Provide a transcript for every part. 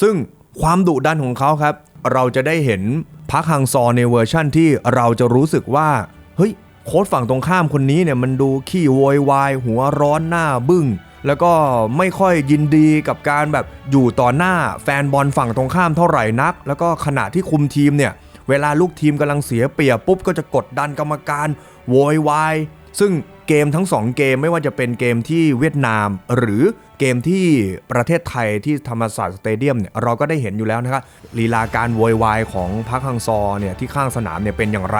ซึ่งความดุดันของเขาครับ เราจะได้เห็นพักฮังซอในเวอร์ชั่นที่เราจะรู้สึกว่า เฮ้ย โค้ชฝั่งตรงข้ามคนนี้เนี่ยมันดูขี้โวยวาย หัวร้อนหน้าบึ้งแล้วก็ไม่ค่อยยินดีกับการแบบอยู่ต่อหน้าแฟนบอลฝั่งตรงข้ามเท่าไหร่นัก แล้วก็ขณะที่คุมทีมเนี่ย เวลาลูกทีมกำลังเสียเปรียบปุ๊บก็จะกดดันกรรมการโวยวายซึ่ง เกมทั้ง 2 เกมไม่ว่าจะเป็นเกมที่เวียดนาม หรือเกมที่ประเทศไทยที่ธรรมศาสตร์สเตเดียมเนี่ยเราก็ได้เห็นอยู่แล้วนะครับลีลาการโวยวายของพักฮังซอเนี่ยที่ข้างสนามเนี่ยเป็นอย่างไร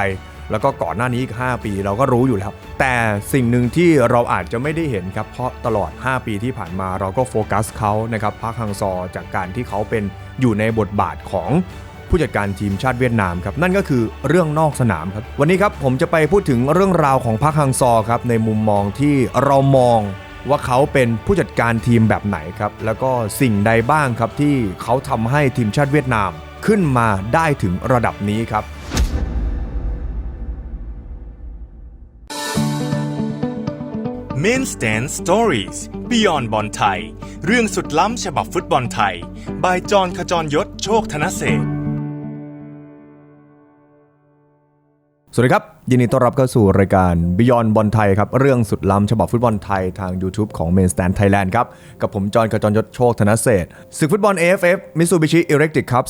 แล้วก็ก่อนหน้านี้อีก 5 ปีเราก็รู้อยู่แล้ว แต่สิ่งหนึ่งที่เราอาจจะไม่ได้เห็นครับเพราะตลอด 5 ปีที่ผ่านมาเราก็โฟกัสเขานะครับพักฮังซอจากการที่เขาเป็นอยู่ในบทบาทของ ผู้จัดการทีมชาติเวียดนามครับนั่นก็คือเรื่องนอกสนามครับวันนี้ครับผมจะไปพูดถึงเรื่องราวของพักฮังซอครับในมุมมองที่เรามองว่าเขาเป็นผู้จัดการทีมแบบไหนครับแล้วก็สิ่งใดบ้างครับที่เขาทำให้ทีมชาติเวียดนามขึ้นมาได้ถึงระดับนี้ครับ Main Stand Stories Beyond บอลไทย เรื่องสุดล้ำฉบับฟุตบอลไทย บายจอนขจรยศโชคธนเศรษ สวัสดีครับ ยินดีต้อนรับเข้าสู่รายการ Beyond บอลไทยครับ เรื่องสุดล้ำฉบับฟุตบอลไทยทาง YouTube ของ Main Stand Thailand ครับ กับผม จอห์นกระจรยศโชคธนเศรษฐศึกฟุตบอล AFF Mitsubishi Electric Cup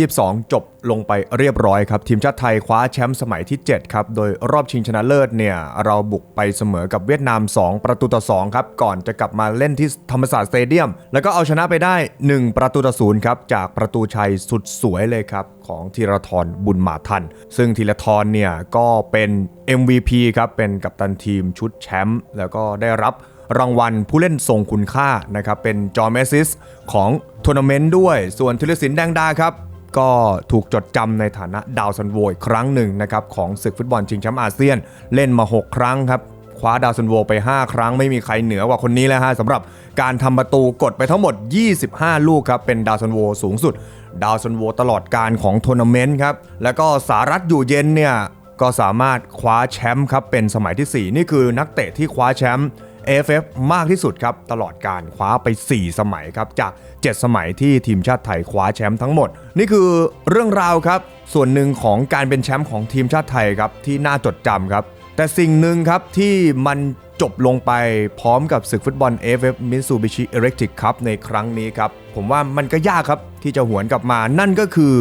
2022 จบลงไปเรียบร้อยครับ ทีมชาติไทยคว้าแชมป์สมัยที่ 7 ครับ โดยรอบชิงชนะเลิศเนี่ย เราบุกไปเสมอกับเวียดนาม 2 ประตูต่อ 2 ครับ ก่อนจะกลับมาเล่นที่ธรรมศาสตร์สเตเดียม แล้วก็เอาชนะไปได้ 1 ประตูต่อศูนย์ครับจากประตูชัยสุดสวยเลยครับของธีรทรบุญมาทัน ซึ่งธีรทรเนี่ยก็เป็น MVP ครับ เป็นกัปตันทีมชุดแชมป์แล้วก็ได้รับรางวัลผู้เล่นทรงคุณค่านะครับ เป็นจอร์แมซิสของทัวร์นาเมนต์ด้วย ส่วนธีรศิลป์แดงดาครับก็ถูกจดจำในฐานะดาวซันโวอีกครั้งหนึ่งนะครับของศึกฟุตบอลชิงแชมป์อาเซียน เล่นมา 6 ครั้งครับ ว้าดาวซันโวไป 5 ครั้งไม่มีใครเหนือกว่าคนนี้แล้วฮะสำหรับการทำประตูกดไปทั้งหมด 25 ลูกครับ เป็นดาวซันโวสูงสุด ดาวซันโวตลอดการของทัวร์นาเมนต์ครับ แล้วก็สารัฐอยู่เย็นเนี่ย ก็สามารถคว้าแชมป์ครับ เป็นสมัยที่ 4 นี่คือนักเตะที่คว้าแชมป์ AFF มากที่สุดครับ ตลอดการคว้าไป 4 สมัยครับ จาก 7 สมัยที่ทีมชาติไทยคว้าแชมป์ทั้งหมด นี่คือเรื่องราวครับ ส่วนหนึ่งของการเป็นแชมป์ของทีมชาติไทยครับ ที่น่าจดจำครับ แต่สิ่งหนึ่งครับที่มันจบลงไปพร้อมกับศึกฟุตบอล AFF Mitsubishi Electric Cup ในครั้งนี้ครับ ผมว่ามันก็ยากครับที่จะหวนกลับมา นั่นก็คือ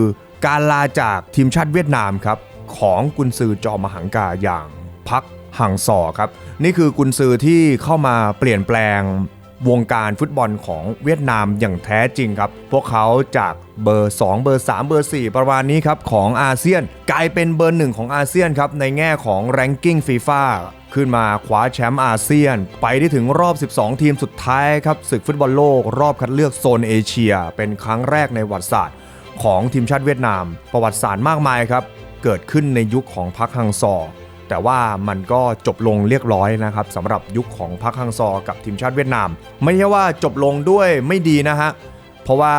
การลาจากทีมชาติเวียดนามครับ ของกุนซือจอมหังกาอย่างพักหังซอครับ นี่คือกุนซือที่เข้ามาเปลี่ยนแปลง วงการฟุตบอลของเวียดนามอย่างแท้จริงครับ พวกเขาจากเบอร์ 2 เบอร์ 3 เบอร์ 4 ประมาณนี้ครับ ของอาเซียน กลายเป็นเบอร์หนึ่งของอาเซียนครับ ในแง่ของแรงกิ้งฟีฟ่าขึ้นมาคว้าแชมป์อาเซียน ไปได้ถึงรอบ 12 ทีมสุดท้ายครับศึกฟุตบอลโลก รอบคัดเลือกโซนเอเชีย เป็นครั้งแรกในประวัติศาสตร์ ของทีมชาติเวียดนาม ประวัติศาสตร์มากมายครับเกิดขึ้นในยุคของพักฮังซอ แต่ว่ามันก็จบลงเรียบร้อยนะครับสำหรับยุคของพักฮังซอกับทีมชาติเวียดนาม ไม่ใช่ว่าจบลงด้วยไม่ดีนะฮะเพราะว่า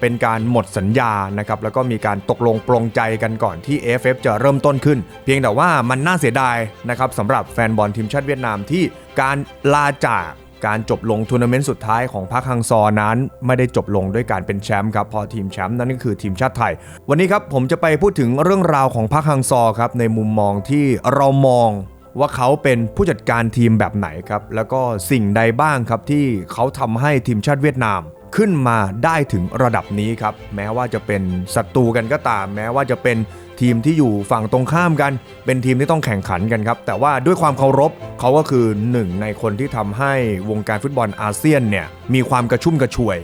เป็นการหมดสัญญานะครับแล้วก็มีการตกลงปรงใจกันก่อนที่ AFF จะเริ่มต้นขึ้น เพียงแต่ว่ามันน่าเสียดายนะครับสำหรับแฟนบอลทีมชาติเวียดนามที่การลาจาก การจบลงทัวร์นาเมนต์สุดท้ายของพรรคฮังซอนั้น ไม่ได้จบลงด้วยการเป็นแชมป์ครับเพอทีมแชมป์นั่นก็คือทีมชาติไทย วันนี้ครับผมจะไปพูดถึงเรื่องราวของพรรคฮังซอครับในมุมมองที่เรามองว่าเขาเป็นผู้จัดการทีมแบบไหนครับ แล้วก็สิ่งใดบ้างครับที่เขาทำให้ทีมชาติเวียดนามขึ้นมาได้ถึงระดับนี้ครับ แม้ว่าจะเป็นศัตรูกันก็ตาม แม้ว่าจะเป็น ทีมที่อยู่ฝั่งตรงข้ามกัน เป็นทีมที่ต้องแข่งขันกันครับ แต่ว่าด้วยความเคารพเขาก็คือหนึ่งในคนที่ทำให้วงการฟุตบอลอาเซียนเนี่ยมีความกระชุ่มกระชวย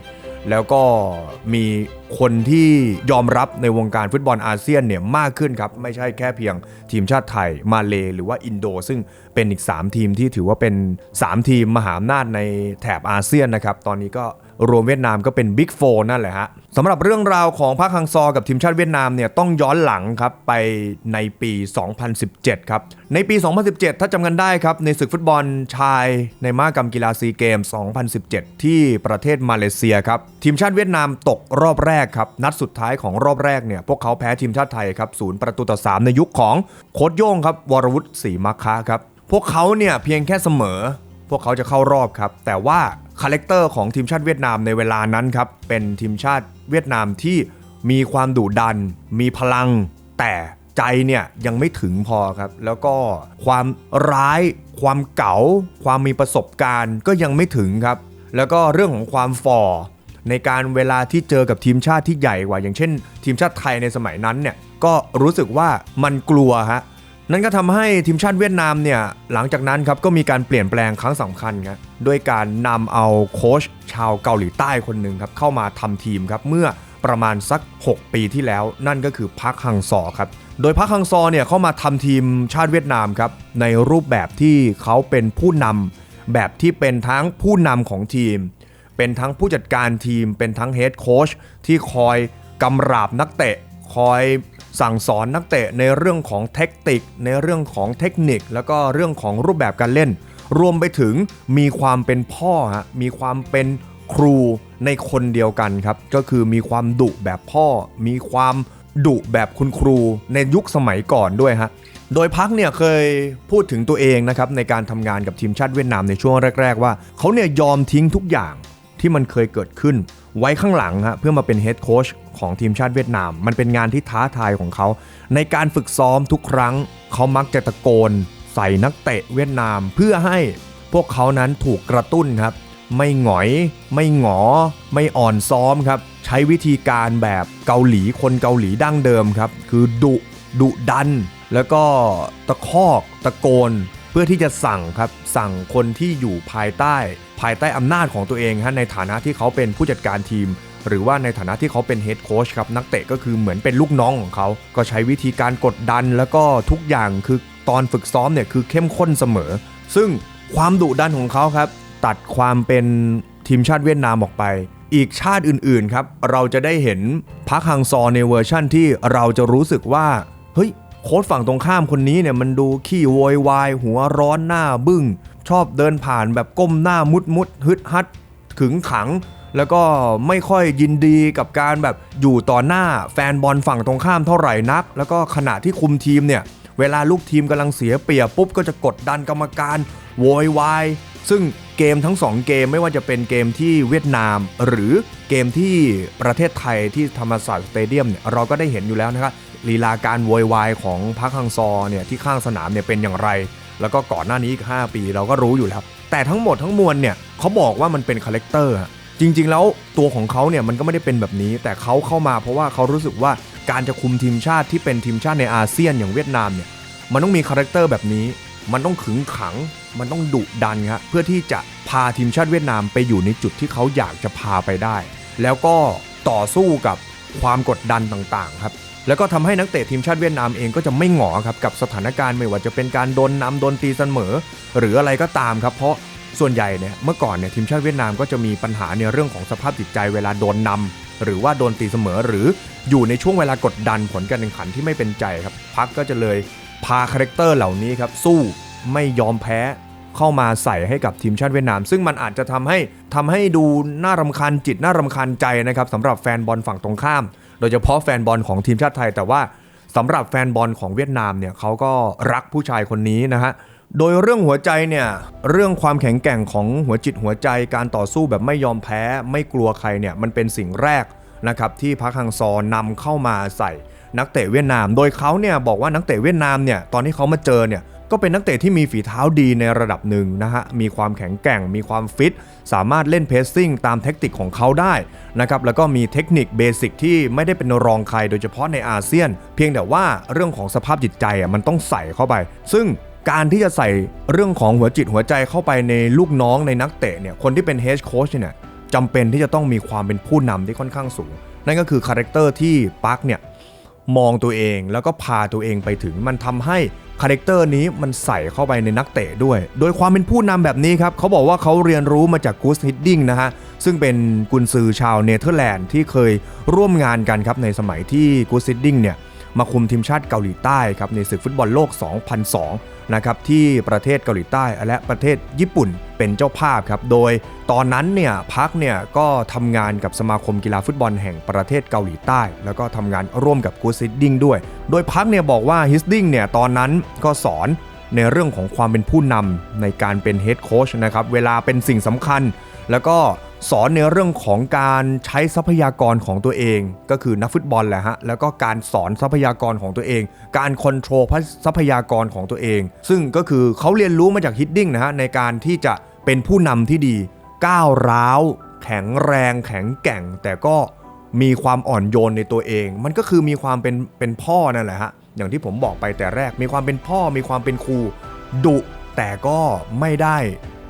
แล้วก็มีคนที่ยอมรับในวงการฟุตบอลอาเซียนเนี่ยมากขึ้นครับ ไม่ใช่แค่เพียงทีมชาติไทย มาเลหรือว่าอินโด ซึ่งเป็นอีก 3 ทีมที่ถือว่าเป็น 3 ทีมมหาอำนาจในแถบอาเซียนนะครับตอนนี้ก็ รวมเวียดนามก็เป็นบิ๊กโฟนั่นแหละฮะสำหรับเรื่องราวของพรรคฮังซอ กับทีมชาติเวียดนามเนี่ยต้องย้อนหลังครับไปในปี 2017 ครับ ในปี 2017 ถ้าจำกันได้ครับ ในศึกฟุตบอลชายในมากรรมกีฬาซีเกม 2017 ที่ประเทศมาเลเซียครับ ทีมชาติเวียดนามตกรอบแรกครับ นัดสุดท้ายของรอบแรกเนี่ยพวกเขาแพ้ทีมชาติไทยครับศูนย์ประตูต่อ 3 ในยุคของโค้ชโย่งครับวรวุฒิศรีมัคคะครับพวกเขาเนี่ยเพียงแค่เสมอ พวกเขาจะเข้ารอบครับแต่ว่า คาแรคเตอร์ของทีมชาติเวียดนามในเวลานั้นครับ เป็นทีมชาติเวียดนามที่มีความดุดัน มีพลัง แต่ใจเนี่ยยังไม่ถึงพอครับ แล้วก็ความร้าย ความเก๋า ความมีประสบการณ์ก็ยังไม่ถึงครับ แล้วก็เรื่องของความฝ่อในการเวลาที่เจอกับทีมชาติที่ใหญ่กว่า อย่างเช่น ทีมชาติไทยในสมัยนั้นเนี่ยก็รู้สึกว่ามันกลัวฮะ นั่นก็ทำให้ทีมชาติเวียดนามเนี่ยหลังจากนั้นครับก็มีการเปลี่ยนแปลงครั้งสำคัญครับด้วยการนำเอาโค้ชชาวเกาหลีใต้คนหนึ่งครับเข้ามาทำทีมครับเมื่อประมาณสัก 6 ปีที่แล้ว นั่นก็คือพักฮังซอครับโดยพักฮังซอเนี่ยเข้ามาทำทีมชาติเวียดนามครับในรูปแบบที่เขาเป็นผู้นำแบบที่เป็นทั้งผู้นำของทีม เป็นทั้งผู้จัดการทีม เป็นทั้งเฮดโค้ชที่คอยกำราบนักเตะคอย สั่งสอนนักเตะในเรื่องของเทคนิคในเรื่องของเทคนิค แล้วก็เรื่องของรูปแบบการเล่น รวมไปถึงมีความเป็นพ่อฮะมีความเป็นครูในคนเดียวกันครับ ก็คือมีความดุแบบพ่อ มีความดุแบบคุณครูในยุคสมัยก่อนด้วยฮะโดยพักเนี่ยเคยพูดถึงตัวเองนะครับในการทำงานกับทีมชาติเวียดนามในช่วงแรก ๆ ว่าเขาเนี่ยยอมทิ้งทุกอย่างที่มันเคยเกิดขึ้น ไว้ข้างหลังฮะเพื่อมาเป็นเฮดโค้ชของทีมชาติเวียดนาม มันเป็นงานที่ท้าทายของเขา ในการฝึกซ้อมทุกครั้ง เขามักจะตะโกน ใส่นักเตะเวียดนามเพื่อให้พวกเขานั้นถูกกระตุ้นครับ ไม่หงอย ไม่หงอ ไม่อ่อนซ้อมครับ ใช้วิธีการแบบเกาหลีคนเกาหลีดั้งเดิมครับ คือดุดุดัน แล้วก็ตะคอกตะโกน พื่อที่จะสั่งครับสั่งคนที่อยู่ภายใต้ ภายใต้อำนาจของตัวเองฮะในฐานะที่เขาเป็นผู้จัดการทีม หรือว่าในฐานะที่เขาเป็นเฮดโค้ชครับนักเตะก็คือเหมือนเป็นลูกน้องของเขา ก็ใช้วิธีการกดดันแล้วก็ทุกอย่างคือตอนฝึกซ้อมเนี่ยคือเข้มข้นเสมอ ซึ่งความดุดันของเขาครับ ตัดความเป็นทีมชาติเวียดนามออกไป อีกชาติอื่นๆครับเราจะได้เห็นพักฮังซอในเวอร์ชั่นที่เราจะรู้สึกว่า โค้ชฝั่งตรงข้ามคนนี้เนี่ยมันดูขี้โวยวายหัวร้อนหน้าบึ้ง ชอบเดินผ่านแบบก้มหน้ามุดมุดฮึดฮัดขึงขัง แล้วก็ไม่ค่อยยินดีกับการแบบอยู่ต่อหน้าแฟนบอลฝั่งตรงข้ามเท่าไหร่นัก แล้วก็ขณะที่คุมทีมเนี่ยเวลาลูกทีมกำลังเสียเปรียบปุ๊บก็จะกดดันกรรมการโวยวายซึ่งเกมทั้ง 2 เกมไม่ว่าจะเป็นเกมที่เวียดนาม หรือเกมที่ประเทศไทยที่ธรรมศาสตร์สเตเดียมเนี่ยเราก็ได้เห็นอยู่แล้วนะครับ ลีลาการโวยวายของพักฮังซอเนี่ยที่ข้างสนามเนี่ยเป็นอย่างไร แล้วก็ก่อนหน้านี้อีก 5 ปีเราก็รู้อยู่แล้ว แต่ทั้งหมดทั้งมวลเนี่ยเขาบอกว่ามันเป็นคาแรคเตอร์จริง ๆ แล้วตัวของเขาเนี่ยมันก็ไม่ได้เป็นแบบนี้ แต่เขาเข้ามาเพราะว่าเขารู้สึกว่าการจะคุมทีมชาติที่เป็นทีมชาติในอาเซียนอย่างเวียดนามเนี่ยมันต้องมีคาแรคเตอร์แบบนี้ มันต้องขึงขัง มันต้องดุดันครับเพื่อที่จะพาทีมชาติเวียดนามไปอยู่ในจุดที่เขาอยากจะพาไปได้ แล้วก็ต่อสู้กับความกดดันต่างๆครับ แล้วก็ทำให้นักเตะทีมชาติเวียดนามเองก็จะไม่หงอครับกับสถานการณ์ไม่ว่าจะเป็นการโดนนำโดนตีเสมอ หรืออะไรก็ตามครับ เพราะส่วนใหญ่เนี่ยเมื่อก่อนเนี่ยทีมชาติเวียดนามก็จะมีปัญหาในเรื่องของสภาพจิตใจเวลาโดนนำหรือว่าโดนตีเสมอหรืออยู่ในช่วงเวลากดดันผลการแข่งขันที่ไม่เป็นใจครับพักก็จะเลยพาคาแรคเตอร์เหล่านี้ครับสู้ไม่ยอมแพ้เข้ามาใส่ให้กับทีมชาติเวียดนาม ซึ่งมันอาจจะทำให้ทำให้ดูน่ารำคาญจิตน่ารำคาญใจนะครับสำหรับแฟนบอลฝั่งตรงข้าม ดยเฉพาะแฟนบอลของทีมชาติไทย แต่ว่าสำหรับแฟนบอลของเวียดนามเนี่ยเขาก็รักผู้ชายคนนี้นะฮะโดยเรื่องหัวใจเนี่ยเรื่องความแข็งแกร่งของหัวจิตหัวใจการต่อสู้แบบไม่ยอมแพ้ ไม่กลัวใครเนี่ยมันเป็นสิ่งแรกนะครับที่พักฮังซอนำเข้ามาใส่นักเตะเวียดนาม โดยเขาเนี่ยบอกว่านักเตะเวียดนามเนี่ยตอนที่เขามาเจอเนี่ย ก็เป็นนักเตะที่มีฝีเท้าดีในระดับหนึ่งนะฮะ มีความแข็งแกร่ง มีความฟิต สามารถเล่นเพสซิ่งตามเทคนิคของเขาได้นะครับ แล้วก็มีเทคนิคเบสิกที่ไม่ได้เป็นรองใครโดยเฉพาะในอาเซียน เพียงแต่ว่าเรื่องของสภาพจิตใจอะมันต้องใส่เข้าไป ซึ่งการที่จะใส่เรื่องของหัวจิตหัวใจเข้าไปในลูกน้องในนักเตะเนี่ยคนที่เป็นเฮดโค้ชเนี่ยจำเป็นที่จะต้องมีความเป็นผู้นำที่ค่อนข้างสูง นั่นก็คือคาแรคเตอร์ที่ปาร์คเนี่ย มองตัวเองแล้วก็พาตัวเองไปถึงมันทำให้คาแรคเตอร์นี้มันใส่เข้าไปในนักเตะด้วย โดยความเป็นผู้นำแบบนี้ครับเขาบอกว่าเขาเรียนรู้มาจากกูสฮิดดิ้งนะฮะ ซึ่งเป็นกุนซือชาวเนเธอร์แลนด์ที่เคยร่วมงานกันครับในสมัยที่กูสฮิดดิ้งเนี่ยมาคุมทีมชาติเกาหลีใต้ครับในศึกฟุตบอลโลก 2002 นะครับที่ประเทศเกาหลีใต้และประเทศญี่ปุ่นเป็นเจ้าภาพครับ โดยตอนนั้นเนี่ยพักเนี่ยก็ทำงานกับสมาคมกีฬาฟุตบอลแห่งประเทศเกาหลีใต้ แล้วก็ทำงานร่วมกับกูซิดดิ้งด้วย โดยพักเนี่ยบอกว่าฮิสดิ้งเนี่ยตอนนั้นก็สอนในเรื่องของความเป็นผู้นำในการเป็นเฮดโค้ชนะครับเวลาเป็นสิ่งสำคัญ แล้วก็สอนในเรื่องของการใช้ทรัพยากรของตัวเอง ก็คือนักฟุตบอลแหละฮะแล้วก็การสอนทรัพยากรของตัวเอง การคอนโทรลทรัพยากรของตัวเอง ซึ่งก็คือเขาเรียนรู้มาจากฮิดดิ้งนะฮะในการที่จะเป็นผู้นำที่ดีก้าวร้าว แข็งแรง แข็งแกร่ง แต่ก็มีความอ่อนโยนในตัวเอง มันก็คือมีความเป็นเป็นพ่อนั่นแหละฮะอย่างที่ผมบอกไปแต่แรกมีความเป็นพ่อมีความเป็นครูดุแต่ก็ไม่ได้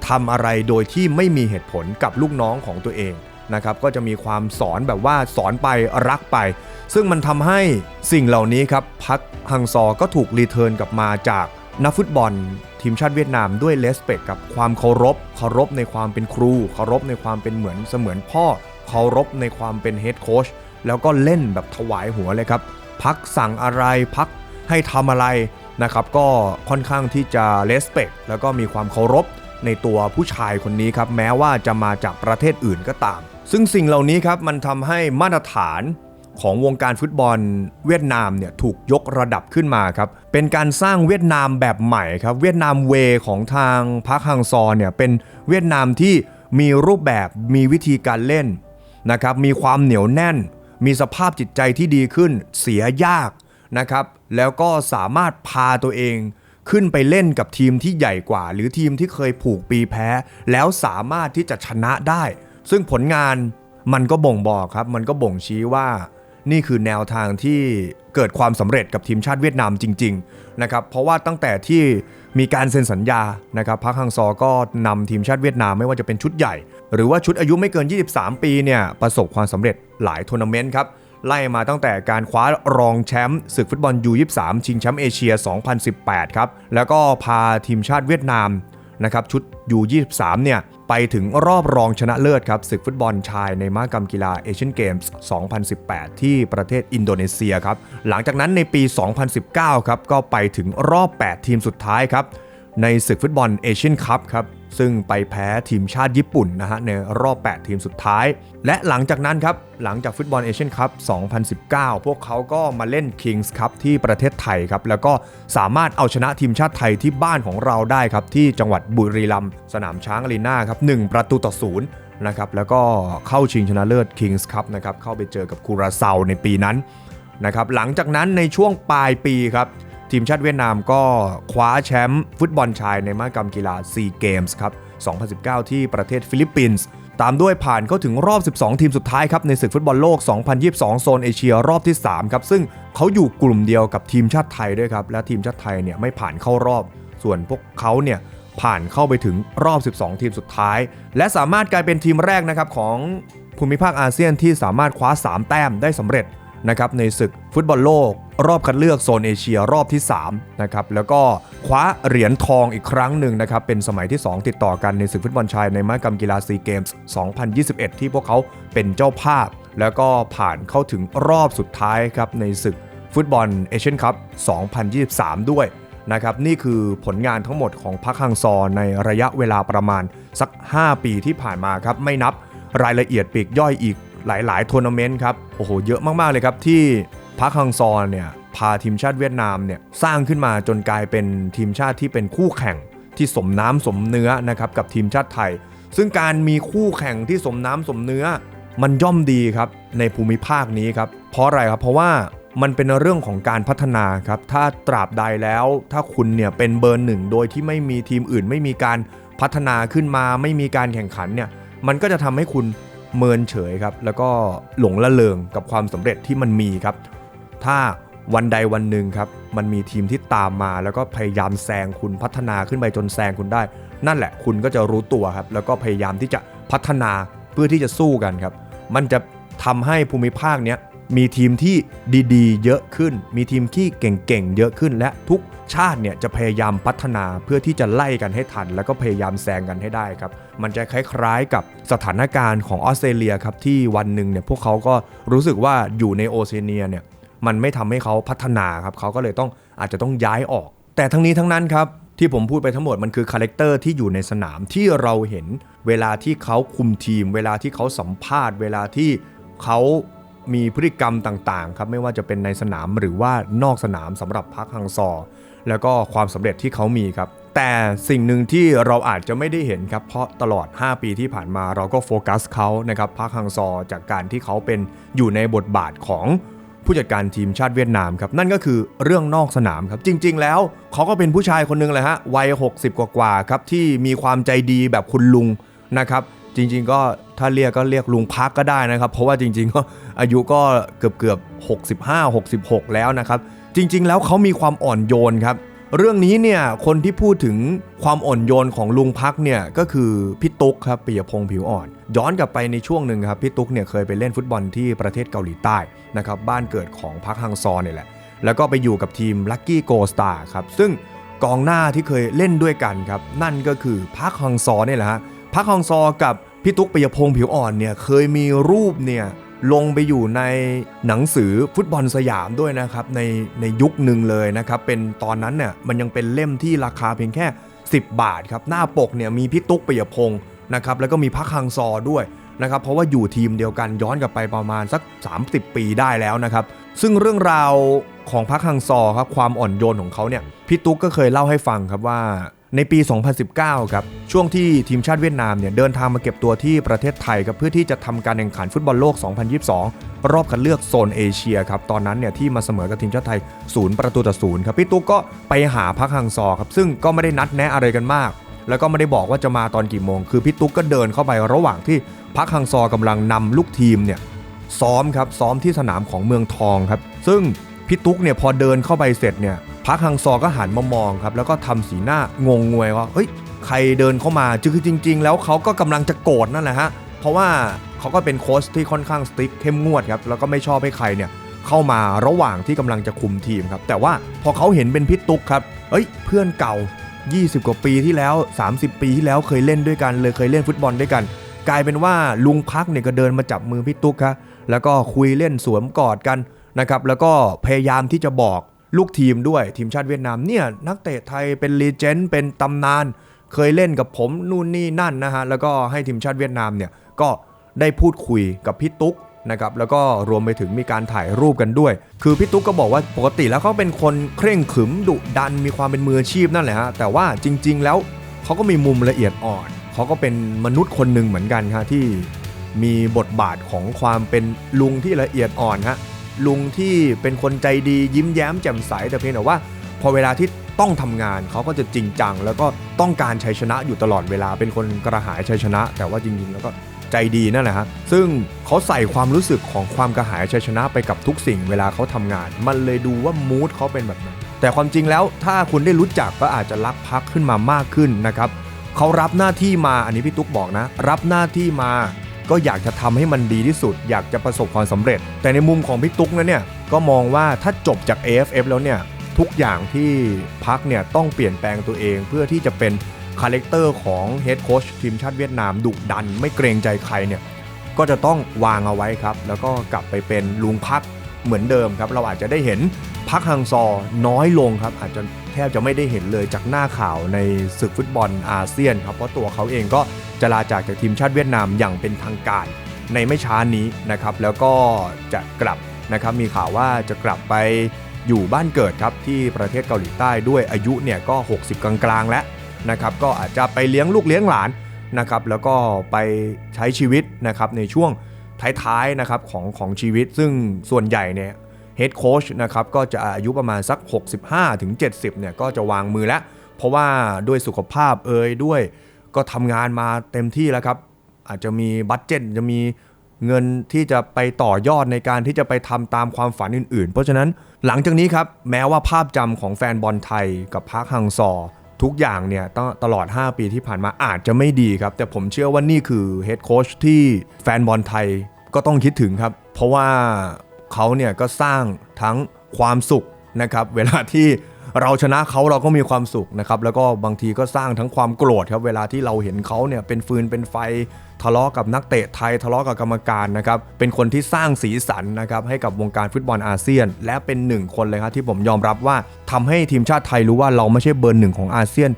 ทำอะไรโดยที่ไม่มีเหตุผลกับลูกน้องของตัวเองนะครับก็จะมีความสอนแบบว่าสอนไปรักไป ซึ่งมันทำให้สิ่งเหล่านี้ครับพักฮังซอก็ถูกรีเทิร์นกลับมาจากนักฟุตบอลทีมชาติเวียดนามด้วยเลสเปกกับความเคารพเคารพในความเป็นครูเคารพในความเป็นเหมือนเสมือนพ่อเคารพในความเป็นเฮดโค้ชแล้วก็เล่นแบบถวายหัวเลยครับ พักสั่งอะไรพักให้ทำอะไรนะครับ ก็ค่อนข้างที่จะเลสเปกแล้วก็มีความเคารพ ในตัวผู้ชายคนนี้ครับแม้ว่าจะมาจากประเทศอื่นก็ตาม ซึ่งสิ่งเหล่านี้ครับมันทำให้มาตรฐานของวงการฟุตบอลเวียดนามเนี่ยถูกยกระดับขึ้นมาครับ เป็นการสร้างเวียดนามแบบใหม่ครับ เวียดนามเวของทางพาร์คฮังซอเนี่ยเป็นเวียดนามที่มีรูปแบบมีวิธีการเล่นนะครับมีความเหนียวแน่น มีสภาพจิตใจที่ดีขึ้น เสียยากนะครับ แล้วก็สามารถพาตัวเอง ขึ้นไปเล่นกับทีมที่ใหญ่กว่า หรือทีมที่เคยผูกปีแพ้ แล้วสามารถที่จะชนะได้ ซึ่งผลงานมันก็บ่งบอกครับ มันก็บ่งชี้ว่า นี่คือแนวทางที่เกิดความสำเร็จกับทีมชาติเวียดนามจริง ๆ นะครับ เพราะว่าตั้งแต่ที่มีการเซ็นสัญญานะครับพักฮังซอก็นำทีมชาติเวียดนามไม่ว่าจะเป็นชุดใหญ่ หรือว่าชุดอายุไม่เกิน 23 ปีเนี่ยประสบความสำเร็จหลายทัวร์นาเมนต์ครับ ไล่มาตั้งแต่การคว้ารองแชมป์ศึกฟุตบอล U23 ชิงแชมป์เอเชีย 2018 ครับ แล้วก็พาทีมชาติเวียดนามนะครับชุด U23 เนี่ยไปถึงรอบรองชนะเลิศครับศึกฟุตบอลชายในมหกรรมกีฬาเอเชียนเกมส์ 2018 ที่ประเทศอินโดนีเซียครับ หลังจากนั้นในปี 2019 ครับ ก็ไปถึงรอบ 8 ทีมสุดท้ายครับ ในศึกฟุตบอลเอเชียนคัพครับ ซึ่งไปแพ้ทีมชาติญี่ปุ่นนะฮะในรอบ 8 ทีมสุดท้าย และหลังจากนั้นครับ หลังจากฟุตบอลเอเชียนคัพ 2019 พวกเขาก็มาเล่น Kings Cup ที่ประเทศไทยครับ แล้วก็สามารถเอาชนะทีมชาติไทยที่บ้านของเราได้ครับ ที่จังหวัดบุรีรัมย์สนามช้างอารีนาครับ 1 ประตูต่อศูนย์นะครับแล้วก็เข้าชิงชนะเลิศ Kings Cup นะครับเข้าไปเจอกับคูราเซาในปีนั้นนะครับหลังจากนั้นในช่วงปลายปีครับ ทีมชาติเวียดนามก็คว้าแชมป์ฟุตบอลชายในมหกรรมกีฬาซีเกมส์ครับ 2019 ที่ประเทศฟิลิปปินส์ ตามด้วยผ่านเข้าถึงรอบ 12 ทีมสุดท้ายครับ ในศึกฟุตบอลโลก 2022 โซนเอเชียรอบที่ 3 ครับ ซึ่งเขาอยู่กลุ่มเดียวกับทีมชาติไทยด้วยครับ และทีมชาติไทยเนี่ยไม่ผ่านเข้ารอบ ส่วนพวกเขาเนี่ยผ่านเข้าไปถึงรอบ 12 ทีมสุดท้าย และสามารถกลายเป็นทีมแรกนะครับของภูมิภาคอาเซียนที่สามารถคว้า 3 แต้มได้สำเร็จ นะครับในศึกฟุตบอลโลก รอบคัดเลือกโซนเอเชียรอบที่3นะครับแล้วก็คว้าเหรียญทองอีกครั้งหนึ่งนะครับเป็นสมัยที่ 2 ติดต่อกันในศึกฟุตบอลชายในมหกรรมกีฬาซีเกมส์2021 ที่พวกเขาเป็นเจ้าภาพ แล้วก็ผ่านเข้าถึงรอบสุดท้ายครับในศึกฟุตบอลเอเชียนคัพ2023 ด้วยนะครับนี่คือผลงานทั้งหมดของพักฮังซอในระยะเวลาประมาณสัก 5 ปีที่ผ่านมาครับไม่นับรายละเอียดปีกย่อยอีก หลายๆทัวร์นาเมนต์ครับโอ้โหเยอะมากๆเลยครับที่พักฮังซอนเนี่ยพาทีมชาติเวียดนามเนี่ยสร้างขึ้นมาจนกลายเป็นทีมชาติที่เป็นคู่แข่งที่สมน้ำสมเนื้อนะครับกับทีมชาติไทย ซึ่งการมีคู่แข่งที่สมน้ำสมเนื้อ มันย่อมดีครับในภูมิภาคนี้ครับเพราะอะไรครับเพราะว่ามันเป็นเรื่องของการพัฒนาครับถ้าตราบใดแล้ว ถ้าคุณเนี่ยเป็นเบอร์หนึ่งโดยที่ไม่มีทีมอื่น ไม่มีการพัฒนาขึ้นมา ไม่มีการแข่งขันเนี่ยมันก็จะทำให้คุณ เมินเฉยครับ แล้วก็หลงละเลงกับความสำเร็จที่มันมีครับ ถ้าวันใดวันหนึ่งครับ มันมีทีมที่ตามมา แล้วก็พยายามแซงคุณพัฒนาขึ้นไปจนแซงคุณได้ นั่นแหละคุณก็จะรู้ตัวครับ แล้วก็พยายามที่จะพัฒนาเพื่อที่จะสู้กันครับ มันจะทำให้ภูมิภาคเนี้ย มีทีมที่ดีๆ เยอะขึ้น มีทีมที่เก่งๆ เยอะขึ้น และทุกชาติเนี่ยจะพยายามพัฒนาเพื่อที่จะไล่กันให้ทัน แล้วก็พยายามแซงกันให้ได้ครับ มันจะคล้ายๆกับสถานการณ์ของออสเตรเลียครับที่วันหนึ่งเนี่ยพวกเขาก็รู้สึกว่าอยู่ในโอเชียเนียเนี่ยมันไม่ทำให้เขาพัฒนาครับเขาก็เลยต้องอาจจะต้องย้ายออก แต่ทั้งนี้ทั้งนั้นครับที่ผมพูดไปทั้งหมดมันคือคาแรคเตอร์ที่อยู่ในสนามที่เราเห็นเวลาที่เขาคุมทีม เวลาที่เขาสัมภาษณ์ เวลาที่เขา มีพฤติกรรมต่างๆครับไม่ว่าจะเป็นในสนามหรือว่านอกสนามสำหรับพักฮังซอ แล้วก็ความสำเร็จที่เขามีครับ แต่สิ่งหนึ่งที่เราอาจจะไม่ได้เห็นครับเพราะตลอด 5 ปีที่ผ่านมาเราก็โฟกัสเขานะครับพักฮังซอจากการที่เขาเป็นอยู่ในบทบาทของผู้จัดการทีมชาติเวียดนามครับนั่นก็คือเรื่องนอกสนามครับจริง ๆ แล้วเขาก็เป็นผู้ชายคนหนึงเลยฮะวัย 60 กว่าๆครับที่มีความใจดีแบบคุณลุงนะครับจริง ๆ ก็ ถ้าเรียกก็เรียกลุงพักก็ได้นะครับ เพราะว่าจริงๆก็อายุก็เกือบเกือบ65 66 แล้วนะครับ จริงๆ แล้วเขามีความอ่อนโยนครับ เรื่องนี้เนี่ยคนที่พูดถึงความอ่อนโยนของลุงพักเนี่ยก็คือพี่ตุ๊กครับปิยพงษ์ผิวอ่อน ย้อนกลับไปในช่วงหนึ่งครับพี่ตุ๊กเนี่ยเคยไปเล่นฟุตบอลที่ประเทศเกาหลีใต้นะครับบ้านเกิดของพักฮังซอเนี่ยแหละแล้วก็ไปอยู่กับทีมลั c กี้โกสตาร์ครับซึ่งกองหน้าที่เคยเล่นด้วยกันครับนั่นก็คือพักฮังซอเนี่ยแหละฮะพักฮังซอกับ พี่ตุ๊กปิยพงษ์ผิวอ่อนเนี่ยเคยมีรูปเนี่ยลงไปอยู่ในหนังสือฟุตบอลสยามด้วยนะครับในในยุคหนึ่งเลยนะครับเป็นตอนนั้นเนี่ยมันยังเป็นเล่มที่ราคาเพียงแค่ 10 บาทครับหน้าปกเนี่ยมีพี่ตุ๊กปิยพงศ์นะครับแล้วก็มีพักฮังซอด้วยนะครับเพราะว่าอยู่ทีมเดียวกันย้อนกลับไปประมาณสัก 30 ปีได้แล้วนะครับซึ่งเรื่องราวของพักฮังซอครับความอ่อนโยนของเขาเนี่ยพี่ตุ๊กก็เคยเล่าให้ฟังครับว่า ในปี 2019 ครับ ช่วงที่ทีมชาติเวียดนามเนี่ยเดินทางมาเก็บตัวที่ประเทศไทยครับเพื่อที่จะทำการแข่งขันฟุตบอลโลก 2022 รอบคัดเลือกโซนเอเชียครับ ตอนนั้นเนี่ยที่มาเสมอกับทีมชาติไทยศูนย์ประตูต่อศูนย์ครับ พี่ตุ๊กก็ไปหาพักฮังซอครับ ซึ่งก็ไม่ได้นัดแนะอะไรกันมาก แล้วก็ไม่ได้บอกว่าจะมาตอนกี่โมง คือพี่ตุ๊กก็เดินเข้าไประหว่างที่พักฮังซอกำลังนำลูกทีมเนี่ยซ้อมครับซ้อมที่สนามของเมืองทองครับ ซึ่ง พี่ตุ๊กเนี่ยพอเดินเข้าไปเสร็จเนี่ยพักฮังซอก็หันมามองครับ แล้วก็ทำสีหน้างงงวยว่าเฮ้ยใครเดินเข้ามาคือจริง ๆ แล้วเขาก็กำลังจะโกรธนั่นแหละฮะเพราะว่าเขาก็เป็นโค้ชที่ค่อนข้างสติ๊กเข้มงวดครับแล้วก็ไม่ชอบให้ใครเนี่ยเข้ามาระหว่างที่กำลังจะคุมทีมครับ แต่ว่าพอเขาเห็นเป็นพี่ตุ๊กครับเอ้ย เพื่อนเก่า 20 กว่าปีที่แล้ว 30 ปีที่แล้วเคยเล่นด้วยกัน เลยเคยเล่นฟุตบอลด้วยกัน กลายเป็นว่าลุงพักเนี่ยก็เดินมาจับมือพี่ตุ๊กครับแล้วก็คุยเล่นสวมกอดกัน นะครับแล้วก็พยายามที่จะบอกลูกทีมด้วยทีมชาติเวียดนามเนี่ยนักเตะไทยเป็นลีเจนด์เป็นตำนาน เคยเล่นกับผมนู่นนี่นั่นนะฮะแล้วก็ให้ทีมชาติเวียดนามเนี่ยก็ได้พูดคุยกับพี่ตุ๊กนะครับแล้วก็รวมไปถึงมีการถ่ายรูปกันด้วย คือพี่ตุ๊กก็บอกว่าปกติแล้วเขาเป็นคนเคร่งขรึมดุดันมีความเป็นมืออาชีพนั่นแหละฮะแต่ว่าจริง ๆ แล้วเขาก็มีมุมละเอียดอ่อนเขาก็เป็นมนุษย์คนหนึ่งเหมือนกันฮะที่มีบทบาทของความเป็นลุงที่ละเอียดอ่อนฮะ ลุงที่เป็นคนใจดียิ้มแย้มแจ่มใสแต่เพียงแต่ว่า พอเวลาที่ต้องทำงานเขาก็จะจริงจัง แล้วก็ต้องการชัยชนะอยู่ตลอดเวลาเป็นคนกระหายชัยชนะ แต่ว่าจริงๆแล้วก็ใจดีนั่นแหละฮะซึ่งเขาใส่ความรู้สึกของความกระหายชัยชนะไปกับทุกสิ่งเวลาเขาทำงาน มันเลยดูว่ามูดเขาเป็นแบบนั้นแต่ความจริงแล้วถ้าคุณได้รู้จักก็อาจจะรักพักขึ้นมามากขึ้นนะครับเขารับหน้าที่มาอันนี้พี่ตุ๊กบอกนะ รับหน้าที่มา ก็อยากจะทำให้มันดีที่สุด อยากจะประสบความสำเร็จ แต่ในมุมของพี่ตุ๊กนะเนี่ยก็มองว่าถ้าจบจาก AFF แล้วเนี่ยทุกอย่างที่พักเนี่ยต้องเปลี่ยนแปลงตัวเองเพื่อที่จะเป็นคาแรคเตอร์ของเฮดโค้ชทีมชาติเวียดนามดุดัน ไม่เกรงใจใครเนี่ยก็จะต้องวางเอาไว้ครับ แล้วก็กลับไปเป็นลุงพักเหมือนเดิมครับ เราอาจจะได้เห็นพักฮังซอน้อยลงครับ อาจจะ แทบจะไม่ได้เห็นเลยจากหน้าข่าวในศึกฟุตบอลอาเซียนครับเพราะตัวเขาเองก็จะลาจากจากทีมชาติเวียดนามอย่างเป็นทางการในไม่ช้านี้นะครับแล้วก็จะกลับนะครับมีข่าวว่าจะกลับไปอยู่บ้านเกิดครับที่ประเทศเกาหลีใต้ด้วยอายุเนี่ยก็ 60 กลางๆ แล้วนะครับก็อาจจะไปเลี้ยงลูกเลี้ยงหลานนะครับแล้วก็ไปใช้ชีวิตนะครับในช่วงท้ายๆนะครับของของชีวิต ซึ่งส่วนใหญ่เนี่ย เฮดโค้ชนะครับก็จะอายุประมาณสัก 65-70ถึงเนี่ยก็จะวางมือแล้ว เพราะว่าด้วยสุขภาพเอ่ยด้วย ก็ทำงานมาเต็มที่แล้วครับ อาจจะมีบัตเจ็ตจะมีเงินที่จะไปต่อยอดในการที่จะไปทำตามความฝันอื่น ๆ เพราะฉะนั้นหลังจากนี้ครับ แม้ว่าภาพจำของแฟนบอลไทยกับพาร์คฮังซอทุกอย่างเนี่ยตตลอด 5 ปีที่ผ่านมาอาจจะไม่ดีครับ แต่ผมเชื่อว่านี่คือเฮดโค้ชที่แฟนบอลไทยก็ต้องคิดถึงครับ เพราะว่า เขาเนี่ยก็สร้างทั้งความสุขนะครับเวลาที่เราชนะเขาเราก็มีความสุขนะครับแล้วก็บางทีก็สร้างทั้งความโกรธครับเวลาที่เราเห็นเขาเนี่ยเป็นฟืนเป็นไฟทะเลาะกับนักเตะไทยทะเลาะกับกรรมการนะครับเป็นคนที่สร้างสีสันนะครับให้กับวงการฟุตบอลอาเซียน และเป็นหนึ่งคนเลยครับที่ผมยอมรับว่าทำให้ทีมชาติไทยรู้ว่าเราไม่ใช่เบอร์หนึ่งของอาเซียน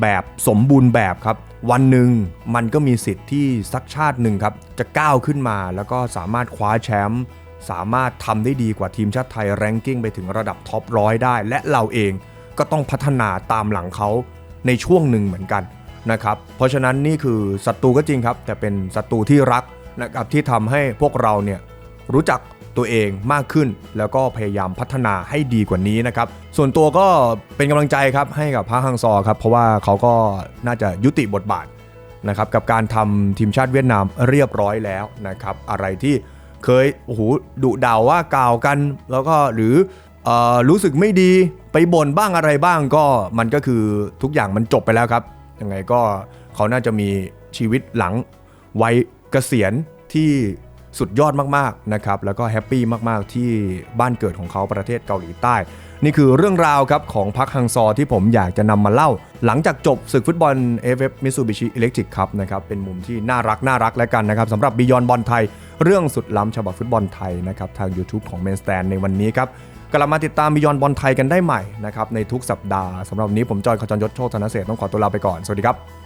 แบบสมบูรณ์แบบครับ วันหนึ่งมันก็มีสิทธิ์ที่สักชาติหนึ่งครับจะก้าวขึ้นมา แล้วก็สามารถคว้าแชมป์ สามารถทำได้ดีกว่าทีมชาติไทยแรงกิ้งไปถึงระดับท็อปร้อยได้ และเราเองก็ต้องพัฒนาตามหลังเขาในช่วงหนึ่งเหมือนกันนะครับ เพราะฉะนั้นนี่คือศัตรูก็จริงครับ แต่เป็นศัตรูที่รักนะครับที่ทำให้พวกเราเนี่ยรู้จักตัวเองมากขึ้น แล้วก็พยายามพัฒนาให้ดีกว่านี้นะครับ ส่วนตัวก็เป็นกำลังใจครับให้กับพระฮังซอครับ เพราะว่าเขาก็น่าจะยุติบทบาทนะครับกับการทำทีมชาติเวียดนามเรียบร้อยแล้วนะครับ อะไรที่ เคยโอ้โหดุด่าว่ากล่าวกัน แล้วก็หรืออรู้สึกไม่ดีไปบ่นบ้างอะไรบ้างก็มันก็คือทุกอย่างมันจบไปแล้วครับยังไงก็เขาน่าจะมีชีวิตหลังวัยเกษียณที่สุดยอดมากๆนะครับแล้วก็แฮปปี้มากๆที่บ้านเกิดของเขาประเทศเกาหลีใต้ นี่คือเรื่องราวครับของพักฮังซอที่ผมอยากจะนำมาเล่า หลังจากจบศึกฟุตบอล AFF Mitsubishi Electric Cup นะครับเป็นมุมที่น่ารักน่ารักแล้วกันนะครับสำหรับ Beyond บอลไทย เรื่องสุดล้ำฉบับฟุตบอลไทยนะครับทาง YouTube ของ Main Stand ในวันนี้ครับกลับมาติดตามมิยอนบอลไทยกันได้ใหม่นะครับในทุกสัปดาห์สำหรับวันนี้ผมจอยขจรยศโชคธนเศรษฐต้องขอตัวลาไปก่อนสวัสดีครับ